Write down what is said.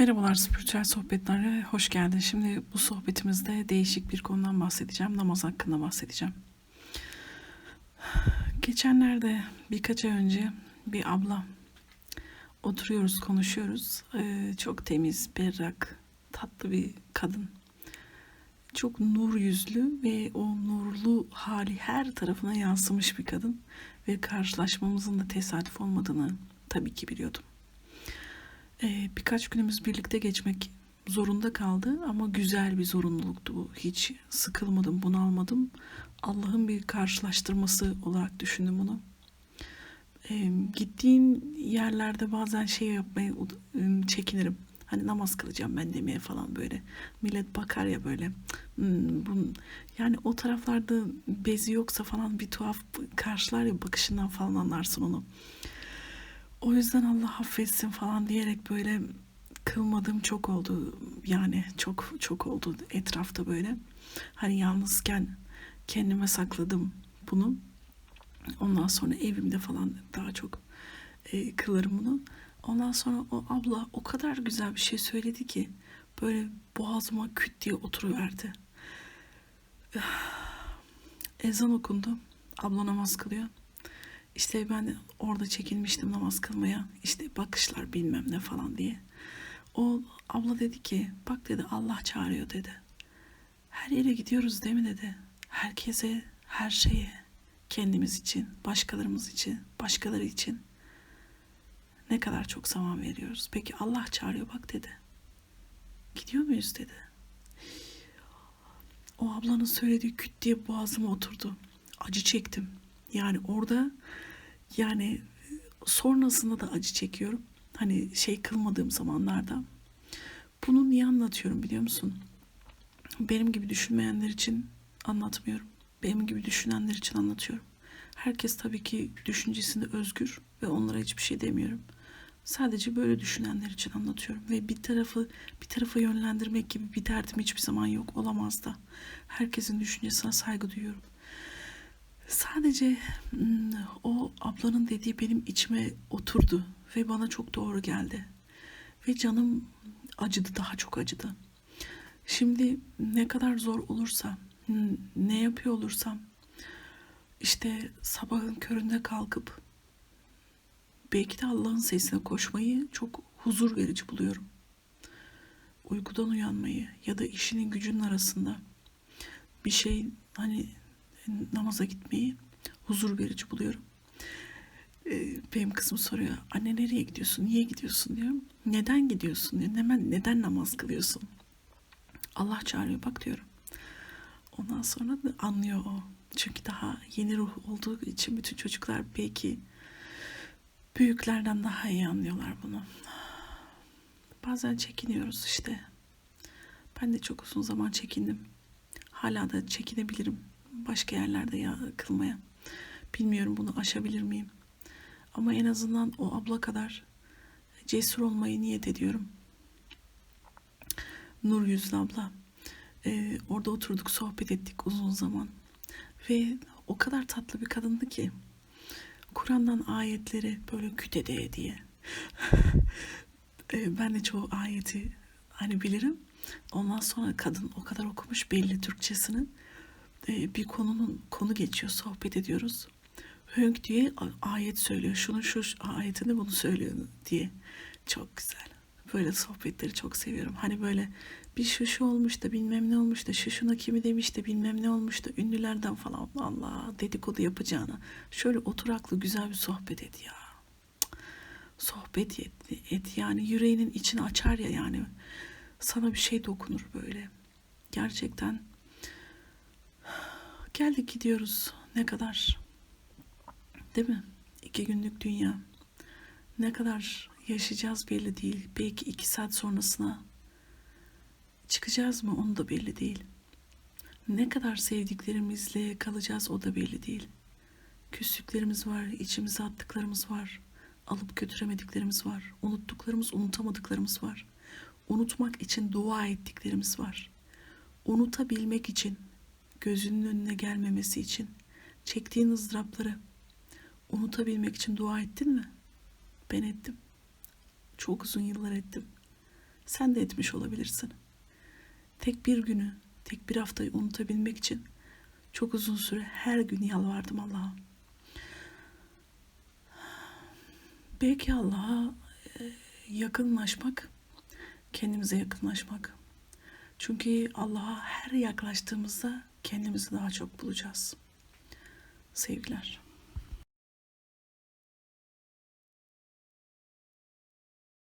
Merhabalar spiritüel sohbetlere hoş geldin. Şimdi bu sohbetimizde değişik bir konudan bahsedeceğim. Namaz hakkında bahsedeceğim. Geçenlerde birkaç ay önce bir abla oturuyoruz konuşuyoruz. Ee, çok temiz, berrak, tatlı bir kadın. Çok nur yüzlü ve o nurlu hali her tarafına yansımış bir kadın. Ve karşılaşmamızın da tesadüf olmadığını tabii ki biliyordum. Ee, birkaç günümüz birlikte geçmek zorunda kaldı ama güzel bir zorunluluktu bu. Hiç sıkılmadım, bunalmadım. Allah'ın bir karşılaştırması olarak düşündüm bunu. Ee, gittiğim yerlerde bazen şey yapmaya çekinirim. Hani namaz kılacağım ben demeye falan böyle. Millet bakar ya böyle. Yani o taraflarda bezi yoksa falan bir tuhaf karşılar ya bakışından falan anlarsın onu. O yüzden Allah affetsin falan diyerek böyle kılmadığım çok oldu. Yani çok çok oldu etrafta böyle. Hani yalnızken kendime sakladım bunu. Ondan sonra evimde falan daha çok e, kılarım bunu. Ondan sonra o abla o kadar güzel bir şey söyledi ki böyle boğazıma küt diye oturuverdi. Ezan okundu. Abla namaz kılıyor. İşte ben orada çekilmiştim namaz kılmaya. İşte bakışlar bilmem ne falan diye. O abla dedi ki bak dedi Allah çağırıyor dedi. Her yere gidiyoruz değil mi dedi. Herkese, her şeye, kendimiz için, başkalarımız için, başkaları için ne kadar çok zaman veriyoruz. Peki Allah çağırıyor bak dedi. Gidiyor muyuz dedi. O ablanın söylediği küt diye boğazıma oturdu. Acı çektim. Yani orada yani sonrasında da acı çekiyorum. Hani şey kılmadığım zamanlarda. Bunu niye anlatıyorum biliyor musun? Benim gibi düşünmeyenler için anlatmıyorum. Benim gibi düşünenler için anlatıyorum. Herkes tabii ki düşüncesinde özgür ve onlara hiçbir şey demiyorum. Sadece böyle düşünenler için anlatıyorum ve bir tarafı bir tarafa yönlendirmek gibi bir derdim hiçbir zaman yok olamaz da. Herkesin düşüncesine saygı duyuyorum. Sadece o ablanın dediği benim içime oturdu ve bana çok doğru geldi. Ve canım acıdı, daha çok acıdı. Şimdi ne kadar zor olursa, ne yapıyor olursam, işte sabahın köründe kalkıp belki de Allah'ın sesine koşmayı çok huzur verici buluyorum. Uykudan uyanmayı ya da işinin gücünün arasında bir şey hani namaza gitmeyi huzur verici buluyorum. Ee, benim kızım soruyor. Anne nereye gidiyorsun? Niye gidiyorsun diyorum. Neden gidiyorsun diyor. Neden, neden namaz kılıyorsun? Allah çağırıyor bak diyorum. Ondan sonra da anlıyor o. Çünkü daha yeni ruh olduğu için bütün çocuklar belki büyüklerden daha iyi anlıyorlar bunu. Bazen çekiniyoruz işte. Ben de çok uzun zaman çekindim. Hala da çekinebilirim başka yerlerde ya kılmaya. Bilmiyorum bunu aşabilir miyim? Ama en azından o abla kadar cesur olmayı niyet ediyorum. Nur yüzlü abla. Ee, orada oturduk sohbet ettik uzun zaman. Ve o kadar tatlı bir kadındı ki. Kur'an'dan ayetleri böyle kütede diye. ee, ben de çoğu ayeti hani bilirim. Ondan sonra kadın o kadar okumuş belli Türkçesini e, bir konunun konu geçiyor sohbet ediyoruz. Hönk diye ayet söylüyor. Şunu şu ayetini bunu söylüyor diye. Çok güzel. Böyle sohbetleri çok seviyorum. Hani böyle bir şu şu olmuş da bilmem ne olmuş da şu şuna kimi demiş de bilmem ne olmuş da ünlülerden falan Allah dedikodu yapacağına şöyle oturaklı güzel bir sohbet et ya. Sohbet et, et yani yüreğinin içini açar ya yani sana bir şey dokunur böyle. Gerçekten Geldik gidiyoruz. Ne kadar? Değil mi? İki günlük dünya. Ne kadar yaşayacağız belli değil. Belki iki saat sonrasına çıkacağız mı onu da belli değil. Ne kadar sevdiklerimizle kalacağız o da belli değil. Küslüklerimiz var, içimize attıklarımız var. Alıp götüremediklerimiz var. Unuttuklarımız, unutamadıklarımız var. Unutmak için dua ettiklerimiz var. Unutabilmek için gözünün önüne gelmemesi için çektiğin ızdırapları unutabilmek için dua ettin mi? Ben ettim. Çok uzun yıllar ettim. sen de etmiş olabilirsin. Tek bir günü, tek bir haftayı unutabilmek için çok uzun süre her gün yalvardım Allah'a. Belki Allah'a e, yakınlaşmak, kendimize yakınlaşmak. Çünkü Allah'a her yaklaştığımızda kendimizi daha çok bulacağız. Sevgiler.